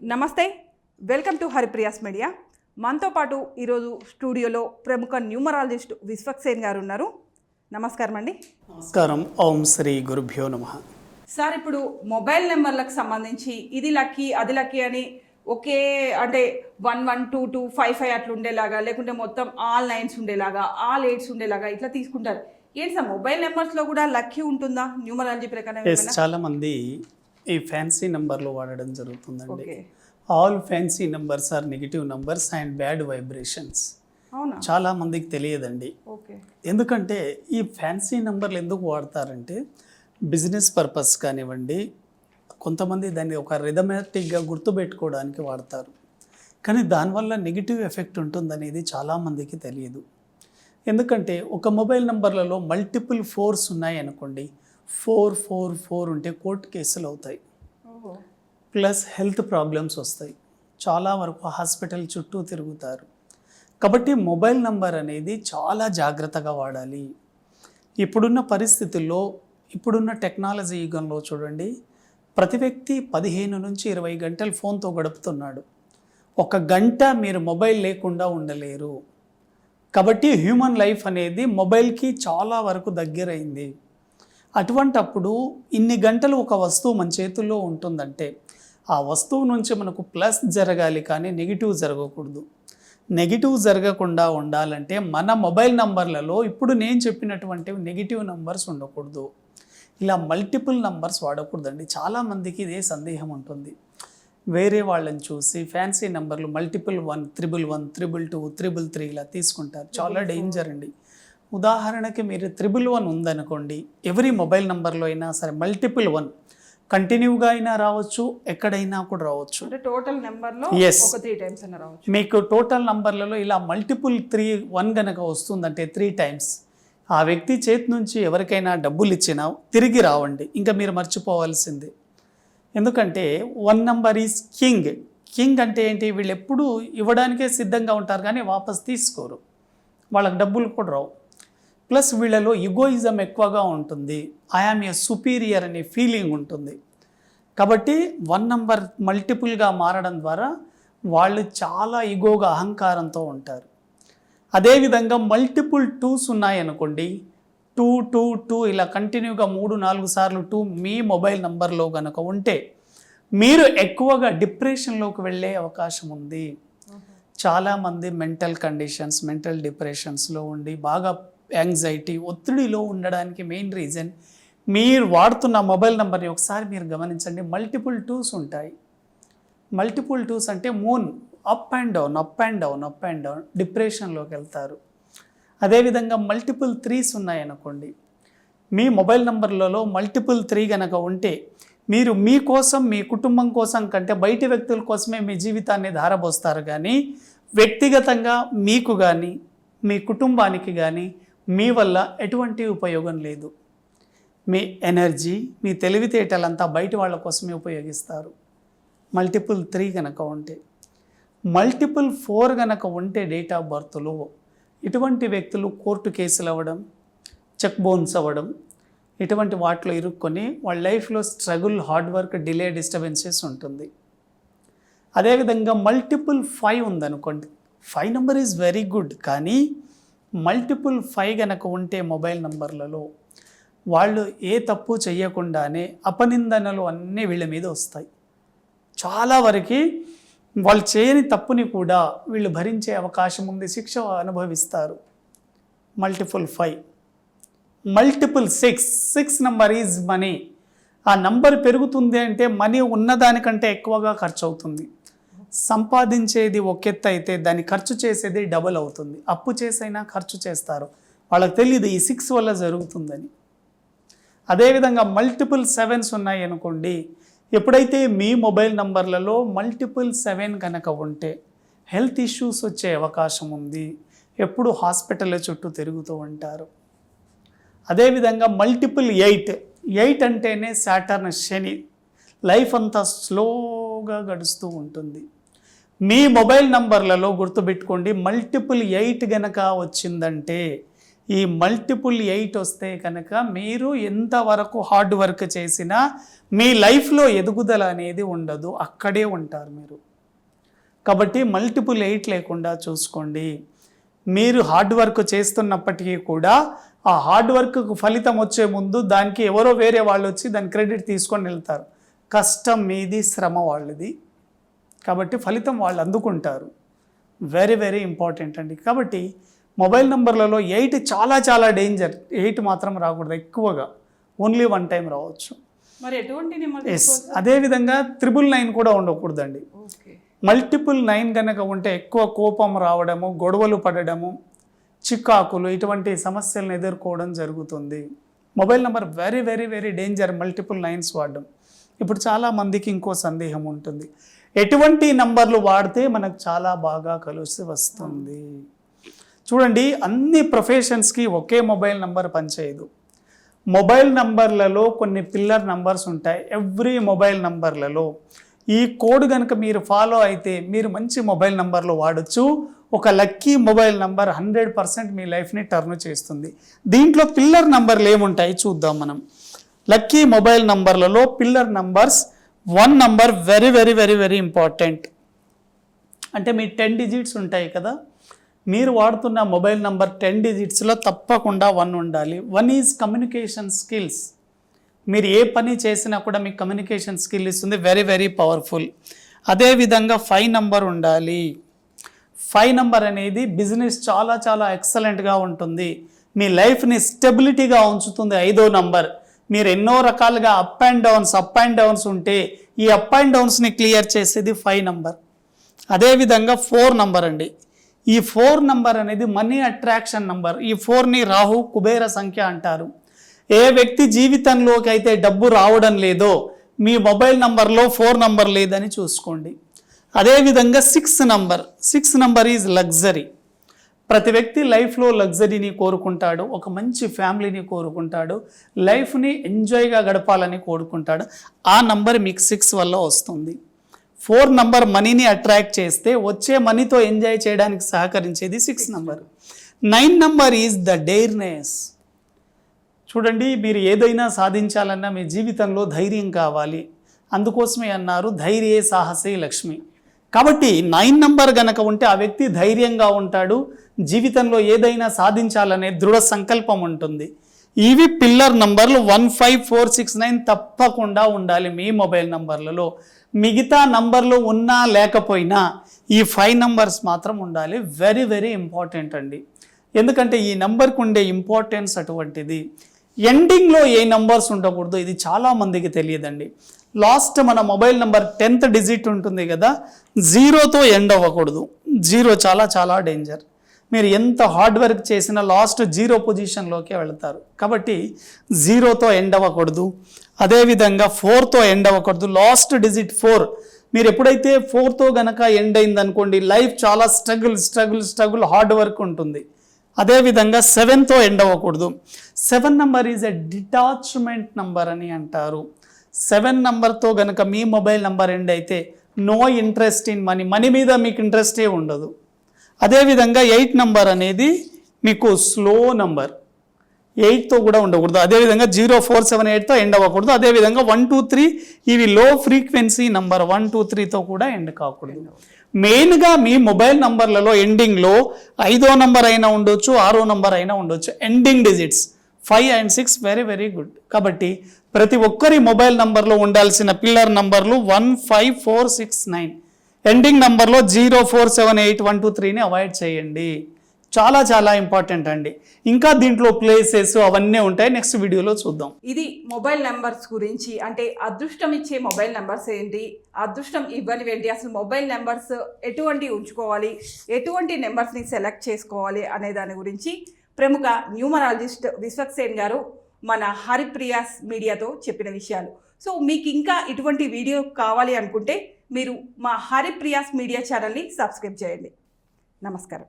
నమస్తే welcome to Haripriya's media. మనతో పాటు ఈరోజు స్టూడియోలో ప్రముఖ న్యూమరాలజిస్ట్ విశ్వక్సేన్ గారు ఉన్నారు. నమస్కారం అండి. నమస్కారం. ఓం శ్రీ గురుభ్యో నమ. సార్ ఇప్పుడు మొబైల్ నెంబర్లకు సంబంధించి ఇది లక్కీ అది లక్కీ అని ఒకే అంటే one one two two five five అట్లా ఉండేలాగా లేకుంటే మొత్తం ఆల్ నైన్స్ ఉండేలాగా ఆల్ ఎయిట్స్ ఉండేలాగా ఇట్లా తీసుకుంటారు. ఏంటి సార్ మొబైల్ నెంబర్స్లో కూడా లక్కీ ఉంటుందా? న్యూమరాలజీ ప్రకారం? చాలా మంది ఈ ఫ్యాన్సీ నంబర్లు వాడడం జరుగుతుందండి. Okay. All fancy numbers are negative numbers and bad vibrations. చాలా మందికి తెలియదండి. ఎందుకంటే ఈ ఫ్యాన్సీ నంబర్లు ఎందుకు వాడతారంటే బిజినెస్ పర్పస్ కానివ్వండి కొంతమంది దాన్ని ఒక రిథమెటిక్గా గుర్తుపెట్టుకోవడానికి వాడతారు. కానీ దానివల్ల నెగిటివ్ ఎఫెక్ట్ ఉంటుందనేది చాలామందికి తెలియదు. ఎందుకంటే ఒక మొబైల్ నంబర్లలో మల్టిపుల్ ఫోర్స్ ఉన్నాయి అనుకోండి ఫోర్ ఫోర్ ఫోర్ ఉంటే కోర్టు కేసులు అవుతాయి. ప్లస్ హెల్త్ ప్రాబ్లమ్స్ వస్తాయి. చాలా వరకు హాస్పిటల్ చుట్టూ తిరుగుతారు. కాబట్టి మొబైల్ నంబర్ అనేది చాలా జాగ్రత్తగా వాడాలి. ఇప్పుడున్న పరిస్థితుల్లో ఇప్పుడున్న టెక్నాలజీ యుగంలో చూడండి ప్రతి వ్యక్తి పదిహేను నుంచి ఇరవై గంటలు ఫోన్తో గడుపుతున్నాడు. ఒక గంట మీరు మొబైల్ లేకుండా ఉండలేరు. కాబట్టి హ్యూమన్ లైఫ్ అనేది మొబైల్కి చాలా వరకు దగ్గరైంది. అటువంటప్పుడు ఇన్ని గంటలు ఒక వస్తువు మన చేతుల్లో ఉంటుందంటే ఆ వస్తువు నుంచి మనకు ప్లస్ జరగాలి కానీ నెగిటివ్ జరగకూడదు. నెగిటివ్ జరగకుండా ఉండాలంటే మన మొబైల్ నంబర్లలో ఇప్పుడు నేను చెప్పినటువంటి నెగిటివ్ నంబర్స్ ఉండకూడదు. ఇలా మల్టిపుల్ నంబర్స్ వాడకూడదండి. చాలామందికి ఇదే సందేహం ఉంటుంది. వేరే వాళ్ళని చూసి ఫ్యాన్సీ నెంబర్లు multiple one triple one triple two triple three ఇలా తీసుకుంటారు. చాలా డేంజర్ అండి. ఉదాహరణకి మీరు త్రిబుల్ వన్ ఉందనుకోండి ఎవరి మొబైల్ నెంబర్లో అయినా సరే మల్టిపుల్ వన్ కంటిన్యూగా అయినా రావచ్చు ఎక్కడైనా కూడా రావచ్చు. అంటే టోటల్ నెంబర్లో. ఒక త్రీ టైమ్స్ రావచ్చు. మీకు టోటల్ నంబర్లలో ఇలా మల్టిపుల్ త్రీ వన్ గనక వస్తుందంటే త్రీ టైమ్స్ ఆ వ్యక్తి చేతి నుంచి ఎవరికైనా డబ్బులు ఇచ్చినా తిరిగి రావండి. ఇంకా మీరు మర్చిపోవాల్సిందే. ఎందుకంటే one number is king. King అంటే ఏంటి? వీళ్ళు ఎప్పుడూ ఇవ్వడానికే సిద్ధంగా ఉంటారు కానీ వాపస్ తీసుకోరు. వాళ్ళకి డబ్బులు కూడా రావు. ప్లస్ వీళ్ళలో ఇగోయిజం ఎక్కువగా ఉంటుంది. ఐఆమ్ ఏ సుపీరియర్ అనే ఫీలింగ్ ఉంటుంది. కాబట్టి వన్ నంబర్ మల్టిపుల్గా మారడం ద్వారా వాళ్ళు చాలా ఇగోగా అహంకారంతో ఉంటారు. అదేవిధంగా మల్టిపుల్ టూస్ ఉన్నాయనుకోండి టూ టూ టూ ఇలా కంటిన్యూగా మూడు నాలుగు సార్లు టూ మీ మొబైల్ నంబర్లో కనుక ఉంటే మీరు ఎక్కువగా డిప్రెషన్లోకి వెళ్ళే అవకాశం ఉంది. చాలామంది మెంటల్ కండిషన్స్ మెంటల్ డిప్రెషన్స్లో ఉండి బాగా యాంగ్జైటీ ఒత్తిడిలో ఉండడానికి మెయిన్ రీజన్ మీరు వాడుతున్న మొబైల్ నెంబర్ని ఒకసారి మీరు గమనించండి. మల్టిపుల్ టూస్ ఉంటాయి. మల్టిపుల్ టూస్ అంటే moon up and down up and down up and down డిప్రెషన్లోకి వెళ్తారు. అదేవిధంగా మల్టిపుల్ త్రీస్ ఉన్నాయనుకోండి. మీ మొబైల్ నంబర్లలో మల్టిపుల్ త్రీ కనుక ఉంటే మీరు మీకోసం మీ కుటుంబం కోసం కంటే బయటి వ్యక్తుల కోసమే మీ జీవితాన్ని ధారబోస్తారు కానీ వ్యక్తిగతంగా మీకు కానీ మీ కుటుంబానికి కానీ మీ వల్ల ఎటువంటి ఉపయోగం లేదు. మీ ఎనర్జీ మీ తెలివితేటలంతా బయట వాళ్ళ కోసమే ఉపయోగిస్తారు. మల్టిపుల్ త్రీ కనుక ఉంటే. మల్టిపుల్ ఫోర్ కనుక ఉంటే డేట్ ఆఫ్ బర్త్లో. ఇటువంటి వ్యక్తులు కోర్టు కేసులు అవ్వడం చెక్ బౌన్స్ అవ్వడం ఇటువంటి వాటిలో ఇరుక్కొని వాళ్ళ లైఫ్లో struggle hard work delay disturbances ఉంటుంది. అదేవిధంగా మల్టిపుల్ ఫైవ్ ఉందనుకోండి. Five number is very good. కానీ మల్టిపుల్ ఫైవ్ కనుక ఉంటే మొబైల్ నంబర్లలో వాళ్ళు ఏ తప్పు చేయకుండానే అపనిందనలు అన్నీ వీళ్ళ మీద వస్తాయి. చాలా వరకు వాళ్ళు చేయని తప్పుని కూడా వీళ్ళు భరించే అవకాశం ఉంది శిక్ష అనుభవిస్తారు. Multiple five multiple six six number is money ఆ నంబర్ పెరుగుతుంది అంటే మనీ ఉన్నదానికంటే ఎక్కువగా ఖర్చు అవుతుంది సంపాదించేది ఒక అయితే దాన్ని ఖర్చు చేసేది డబుల్ అవుతుంది. అప్పు చేసైనా ఖర్చు చేస్తారు. వాళ్ళకి తెలియదు ఈ సిక్స్ వల్ల జరుగుతుందని. అదేవిధంగా మల్టిపుల్ సెవెన్స్ ఉన్నాయి అనుకోండి. ఎప్పుడైతే మీ మొబైల్ నంబర్లలో మల్టిపుల్ సెవెన్ కనుక ఉంటే హెల్త్ ఇష్యూస్ వచ్చే అవకాశం ఉంది. ఎప్పుడు హాస్పిటల్ చుట్టూ తిరుగుతూ ఉంటారు. అదేవిధంగా మల్టిపుల్ ఎయిట్ ఎయిట్ అంటేనే సాటర్న్ శని. లైఫ్ అంతా స్లోగా గడుస్తూ ఉంటుంది. మీ మొబైల్ నంబర్లలో గుర్తుపెట్టుకోండి. మల్టిపుల్ ఎయిట్ గనక వచ్చిందంటే ఈ మల్టిపుల్ ఎయిట్ వస్తే కనుక మీరు ఎంతవరకు హార్డ్ వర్క్ చేసినా మీ లైఫ్లో ఎదుగుదల అనేది ఉండదు. అక్కడే ఉంటారు మీరు. కాబట్టి మల్టిపుల్ ఎయిట్ లేకుండా చూసుకోండి. మీరు హార్డ్ వర్క్ చేస్తున్నప్పటికీ కూడా ఆ హార్డ్ వర్క్కు ఫలితం వచ్చే ముందు దానికి ఎవరో వేరే వాళ్ళు వచ్చి దాని క్రెడిట్ తీసుకొని వెళ్తారు. కష్టం మీది శ్రమ వాళ్ళది. కాబట్టి ఫలితం వాళ్ళు అందుకుంటారు. వెరీ వెరీ ఇంపార్టెంట్ అండి. కాబట్టి మొబైల్ నంబర్లలో ఎయిట్ చాలా చాలా డేంజర్. ఎయిట్ మాత్రం రాకూడదు ఎక్కువగా. ఓన్లీ వన్ టైం రావచ్చు. మరి ఎటువంటి ఎస్ అదేవిధంగా త్రిబుల్ నైన్ కూడా ఉండకూడదండి. మల్టిపుల్ నైన్ కనుక ఉంటే ఎక్కువ కోపం రావడము గొడవలు పడడము చికాకులు ఇటువంటి సమస్యలను ఎదుర్కోవడం జరుగుతుంది. Mobile number very very very danger multiple nines వాడడం. ఇప్పుడు చాలా మందికి ఇంకో సందేహం ఉంటుంది. ఎటువంటి నంబర్లు వాడితే మనకు చాలా బాగా కలిసి వస్తుంది. చూడండి అన్ని ప్రొఫెషన్స్కి ఒకే మొబైల్ నంబర్ పనిచేయదు. మొబైల్ నంబర్లలో కొన్ని పిల్లర్ నంబర్స్ ఉంటాయి. ఎవ్రీ మొబైల్ నంబర్లలో ఈ కోడ్ కనుక మీరు ఫాలో అయితే మీరు మంచి మొబైల్ నంబర్లు వాడచ్చు. ఒక lucky mobile number hundred percent మీ లైఫ్ని టర్న్ చేస్తుంది. దీంట్లో పిల్లర్ నంబర్లు ఏముంటాయి చూద్దాం మనం. Lucky mobile నంబర్లలో pillar numbers one number very very very very important అంటే మీ టెన్ డిజిట్స్ ఉంటాయి కదా? మీరు వాడుతున్న మొబైల్ నంబర్ టెన్ డిజిట్స్లో తప్పకుండా వన్ ఉండాలి. One is communication skills. మీరు ఏ పని చేసినా కూడా మీకు కమ్యూనికేషన్ స్కిల్ ఇస్తుంది. Very very powerful. అదేవిధంగా ఫైవ్ నంబర్ ఉండాలి. ఫైవ్ నంబర్ అనేది బిజినెస్ చాలా చాలా ఎక్సలెంట్గా ఉంటుంది. మీ లైఫ్ని స్టెబిలిటీగా ఉంచుతుంది ఐదో నంబర్. మీరు ఎన్నో రకాలుగా up and downs up and downs ఉంటే ఈ అప్ అండ్ డౌన్స్ని క్లియర్ చేసేది ఫైవ్ నంబర్. అదేవిధంగా ఫోర్ నంబర్ అండి. ఈ ఫోర్ నంబర్ అనేది మనీ అట్రాక్షన్ నంబర్. ఈ ఫోర్ని రాహు కుబేర సంఖ్య అంటారు. ఏ వ్యక్తి జీవితంలోకి అయితే డబ్బు రావడం లేదో మీ మొబైల్ నంబర్లో ఫోర్ నంబర్ లేదని చూసుకోండి. అదేవిధంగా six number. Six number is luxury. ప్రతి వ్యక్తి లైఫ్లో లగ్జరీని కోరుకుంటాడు ఒక మంచి ఫ్యామిలీని కోరుకుంటాడు లైఫ్ని ఎంజాయ్గా గడపాలని కోరుకుంటాడు. ఆ నంబర్ మీకు సిక్స్ వల్ల వస్తుంది. ఫోర్ నంబర్ మనీని అట్రాక్ట్ చేస్తే వచ్చే మనీతో ఎంజాయ్ చేయడానికి సహకరించేది six number. Nine number is the direness. చూడండి మీరు ఏదైనా సాధించాలన్నా మీ జీవితంలో ధైర్యం కావాలి. అందుకోసమే అన్నారు ధైర్యే సాహసే లక్ష్మి. కాబట్టి నైన్ నంబర్ గనక ఉంటే ఆ వ్యక్తి ధైర్యంగా ఉంటాడు జీవితంలో ఏదైనా సాధించాలనే దృఢ సంకల్పం ఉంటుంది. ఇవి పిల్లర్ నంబర్లు one five four six nine తప్పకుండా ఉండాలి మీ మొబైల్ నంబర్లలో. మిగతా నంబర్లు ఉన్నా లేకపోయినా ఈ ఫైవ్ నంబర్స్ మాత్రం ఉండాలి. వెరీ వెరీ ఇంపార్టెంట్ అండి. ఎందుకంటే ఈ నంబర్కి ఉండే ఇంపార్టెన్స్ అటువంటిది. ఎండింగ్లో ఏ నంబర్స్ ఉండకూడదు ఇది చాలా మందికి తెలియదండి. లాస్ట్ మన మొబైల్ నెంబర్ టెన్త్ డిజిట్ ఉంటుంది కదా జీరోతో ఎండ్ అవ్వకూడదు. జీరో చాలా చాలా డేంజర్. మీరు ఎంత హార్డ్ వర్క్ చేసినా లాస్ట్ జీరో పొజిషన్లోకే వెళ్తారు. కాబట్టి జీరోతో ఎండ్ అవ్వకూడదు. అదేవిధంగా ఫోర్తో ఎండ్ అవ్వకూడదు. లాస్ట్ డిజిట్ ఫోర్ మీరు ఎప్పుడైతే ఫోర్తో గనక ఎండ్ అయింది అనుకోండి లైఫ్ చాలా struggle struggle struggle hard work ఉంటుంది. అదేవిధంగా సెవెన్తో ఎండ్ అవ్వకూడదు. Seven number is a detachment number అని అంటారు. సెవెన్ నంబర్తో గనక మీ మొబైల్ నంబర్ ఎండ్ అయితే no interest in money money మీద మీకు ఇంట్రెస్టే ఉండదు. అదేవిధంగా ఎయిట్ నంబర్ అనేది మీకు స్లో నంబర్. ఎయిట్తో కూడా ఉండకూడదు. అదేవిధంగా జీరో ఫోర్ సెవెన్ ఎయిట్తో ఎండ్ అవ్వకూడదు. అదేవిధంగా వన్ టూ త్రీ ఇవి low frequency number one two త్రీతో కూడా ఎండ్ కాకూడదు. మెయిన్గా మీ మొబైల్ నంబర్లలో ఎండింగ్లో ఐదో నంబర్ అయినా ఉండొచ్చు ఆరో నంబర్ అయినా ఉండొచ్చు. Ending digits five and six very very good కాబట్టి ప్రతి ఒక్కరి మొబైల్ నంబర్లో ఉండాల్సిన పిల్లర్ నంబర్లు one five four six nine. Ending నంబర్లో zero four seven eight one two త్రీని అవాయిడ్ చేయండి. చాలా చాలా ఇంపార్టెంట్ అండి. ఇంకా దీంట్లో ప్లేసెస్ అవన్నీ ఉంటాయి. నెక్స్ట్ వీడియోలో చూద్దాం. ఇది మొబైల్ నెంబర్స్ గురించి. అంటే అదృష్టం ఇచ్చే మొబైల్ నెంబర్స్ ఏంటి? అదృష్టం ఇవ్వనివేంటి అసలు మొబైల్ నెంబర్స్ ఎటువంటి ఉంచుకోవాలి? ఎటువంటి నెంబర్స్ని సెలెక్ట్ చేసుకోవాలి అనే దాని గురించి ప్రముఖ న్యూమరాలజిస్ట్ విశ్వక్సేన్ గారు మన హరిప్రియాస్ మీడియాతో చెప్పిన విషయాలు. సో మీకు ఇంకా ఇటువంటి వీడియో కావాలి అనుకుంటే మీరు మా హరిప్రియాస్ మీడియా ఛానల్ని సబ్స్క్రైబ్ చేయండి. నమస్కారం.